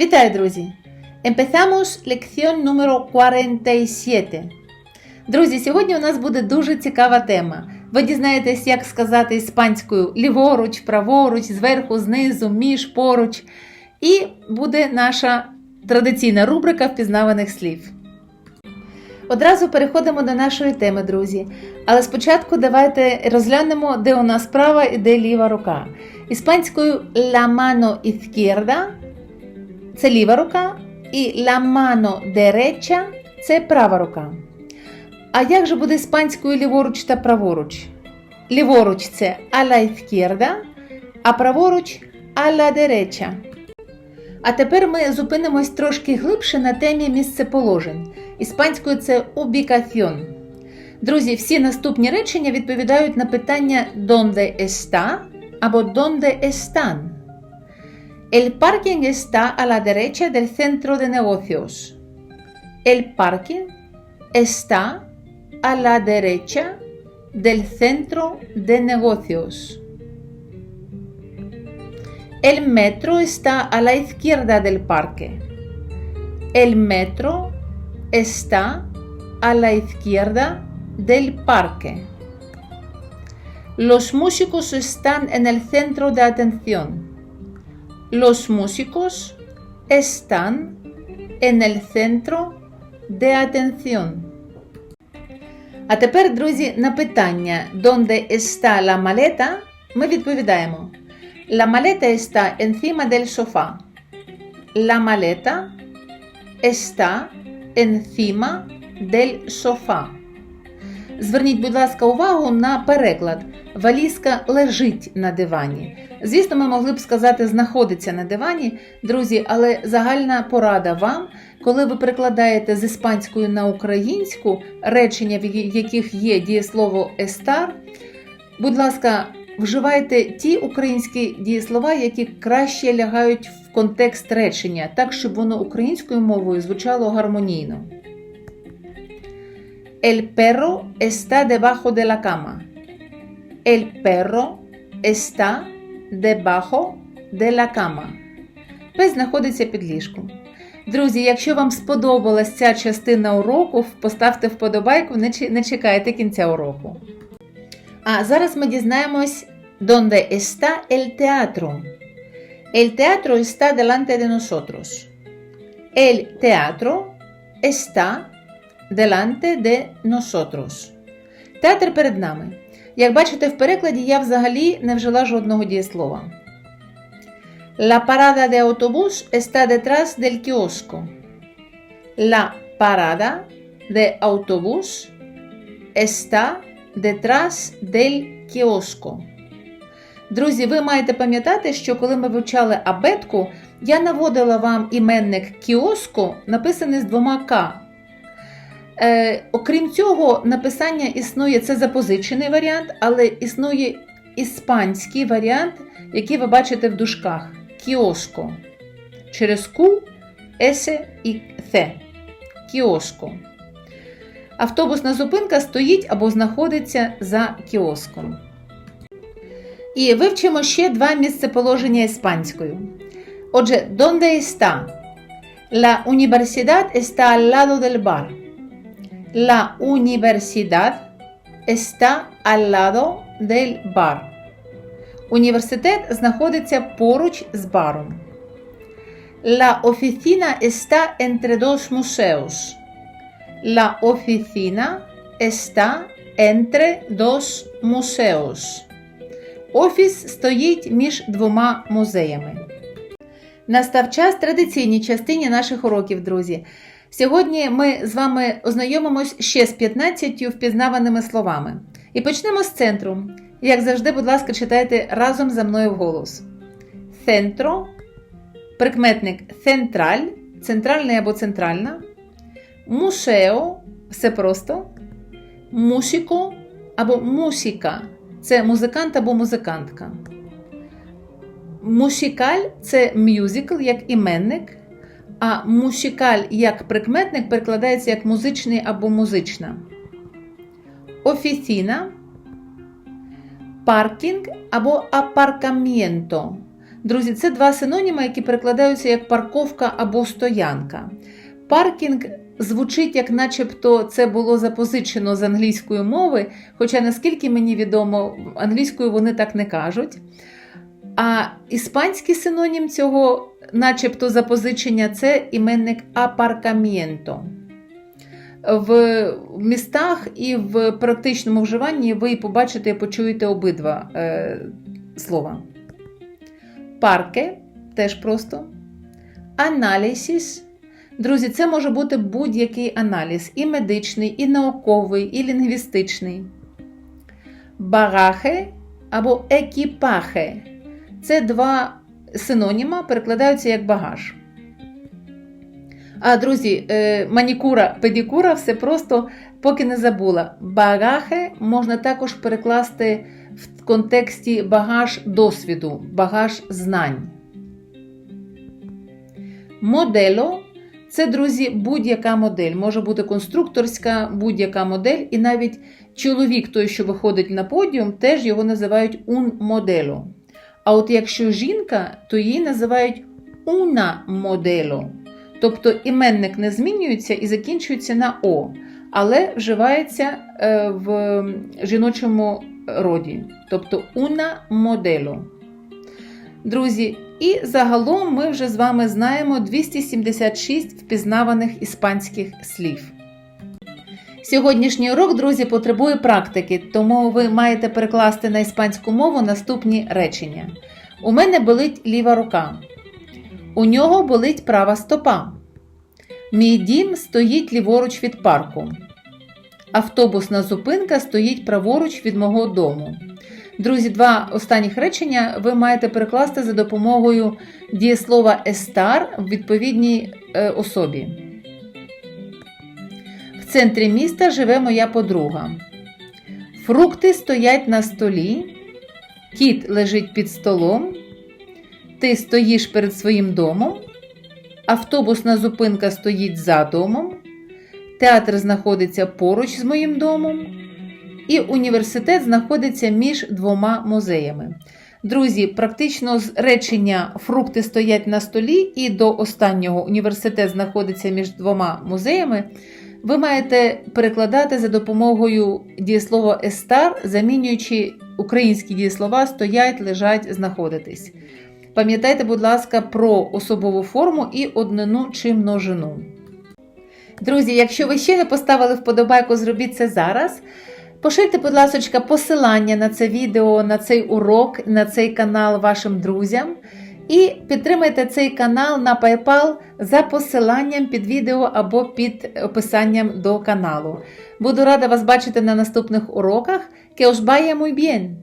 Вітаю, друзі! Empezamos lección número 47. Друзі, сьогодні у нас буде дуже цікава тема. Ви дізнаєтесь, як сказати іспанською ліворуч, праворуч, зверху, знизу, між, поруч. І буде наша традиційна рубрика впізнаваних слів. Одразу переходимо до нашої теми, друзі. Але спочатку давайте розглянемо, де у нас права і де ліва рука. Іспанською la mano izquierda – це ліва рука, і la mano derecha – це права рука. А як же буде іспанською ліворуч та праворуч? Ліворуч це a la izquierda, а праворуч a la derecha. А тепер ми зупинимось трошки глибше на темі місцеположень. Іспанською це ubicación. Друзі, всі наступні речення відповідають на питання «Dónde está?» або «Dónde están?». El parking está a la derecha del centro de negocios. El parking está a la derecha del centro de negocios. El metro está a la izquierda del parque. El metro está a la izquierda del parque. Los músicos están en el centro de atención. Los músicos están en el centro de atención. А тепер, друзі, на питання «Донde está la maleta?» ми відповідаємо La maleta está encima del sofá. La maleta está encima del sofá. Зверніть, будь ласка, увагу на переклад. Валізка лежить на дивані. Звісно, ми могли б сказати, знаходиться на дивані, друзі, але загальна порада вам, коли ви перекладаєте з іспанської на українську речення, в яких є дієслово естар, будь ласка, вживайте ті українські дієслова, які краще лягають в контекст речення, так, щоб воно українською мовою звучало гармонійно. El perro está debajo de la cama. El perro está debajo de la cama. Пес знаходиться під ліжком. Друзі, якщо вам сподобалась ця частина уроку, поставте вподобайку, не чекайте кінця уроку. А зараз ми дізнаємось, donde está el teatro. El teatro está delante de nosotros. El teatro está delante de nosotros. Театр перед нами. Як бачите, в перекладі я взагалі не вжила жодного дієслова. La parada de autobús está detrás del kiosco. La parada de autobús está detrás del kiosco. Друзі, ви маєте пам'ятати, що коли ми вивчали абетку, я наводила вам іменник кіоско, написаний з двома К. Е, Окрім цього, написання існує це запозичений варіант, але існує іспанський варіант, який ви бачите в дужках кіоско. Через Q, С і Ц. Кіоско. Автобусна зупинка стоїть або знаходиться за кіоском. І вивчимо ще два місцеположення іспанською. Отже, ¿dónde está? La universidad está al lado del bar. La universidad está al lado del bar. Університет знаходиться поруч з баром. La oficina está entre dos museos. La oficina está entre dos museos. Офіс стоїть між двома музеями. Настав час традиційній частині наших уроків, друзі. Сьогодні ми з вами ознайомимось ще з 15 впізнаваними словами. І почнемо з центру. Як завжди, будь ласка, читайте разом за мною вголос. Центро, прикметник централь, центральний або центральна. Мусео все просто. Мусіко або мусіка це музикант або музикантка. Мусікаль це мюзикл як іменник, а мусікаль як прикметник перекладається як музичний або музична. Офіційна, паркінг або апаркамєнто Друзі, це два синоніми, які перекладаються як парковка або стоянка. Паркінг звучить, як начебто це було запозичено з англійської мови, хоча, наскільки мені відомо, англійською вони так не кажуть. А іспанський синонім цього, начебто, запозичення це іменник апаркамієнто. В містах і в практичному вживанні ви побачите і почуєте обидва е, слова. Парке теж просто. Аналізіс. Друзі, це може бути будь-який аналіз: і медичний, і науковий, і лінгвістичний. Багахе або екіпахе. Це два синоніма, перекладаються як багаж. А, друзі, е, манікура, педикура все просто, поки не забула. Багахе можна також перекласти в контексті багаж досвіду, багаж знань. Модело це, друзі, будь-яка модель. Може бути конструкторська, будь-яка модель, і навіть чоловік, той, що виходить на подіум, теж його називають un модело. А от якщо жінка, то її називають una модело. Тобто іменник не змінюється і закінчується на О, але вживається е, в жіночому роді. Тобто una модело. Друзі, і загалом ми вже з вами знаємо 276 впізнаваних іспанських слів. Сьогоднішній урок, друзі, потребує практики, тому ви маєте перекласти на іспанську мову наступні речення. У мене болить ліва рука. У нього болить права стопа. Мій дім стоїть ліворуч від парку. Автобусна зупинка стоїть праворуч від мого дому. Друзі, два останніх речення ви маєте перекласти за допомогою дієслова estar в відповідній е, особі. Центрі міста живе моя подруга. Фрукти стоять на столі. Кіт лежить під столом. Ти стоїш перед своїм домом. Автобусна зупинка стоїть за домом. Театр знаходиться поруч з моїм домом. І університет знаходиться між двома музеями. Друзі, практично з речення фрукти стоять на столі, і до останнього університет знаходиться між двома музеями. Ви маєте перекладати за допомогою дієслова естар, замінюючи українські дієслова стоять, лежать, знаходитись. Пам'ятайте, будь ласка, про особову форму і однину чи множину. Друзі, якщо ви ще не поставили вподобайку, зробіть це зараз. Поширте, будь ласка, посилання на це відео, на цей урок, на цей канал вашим друзям. І підтримайте цей канал на PayPal за посиланням під відео або під описанням до каналу. Буду рада вас бачити на наступних уроках. Que os vaya!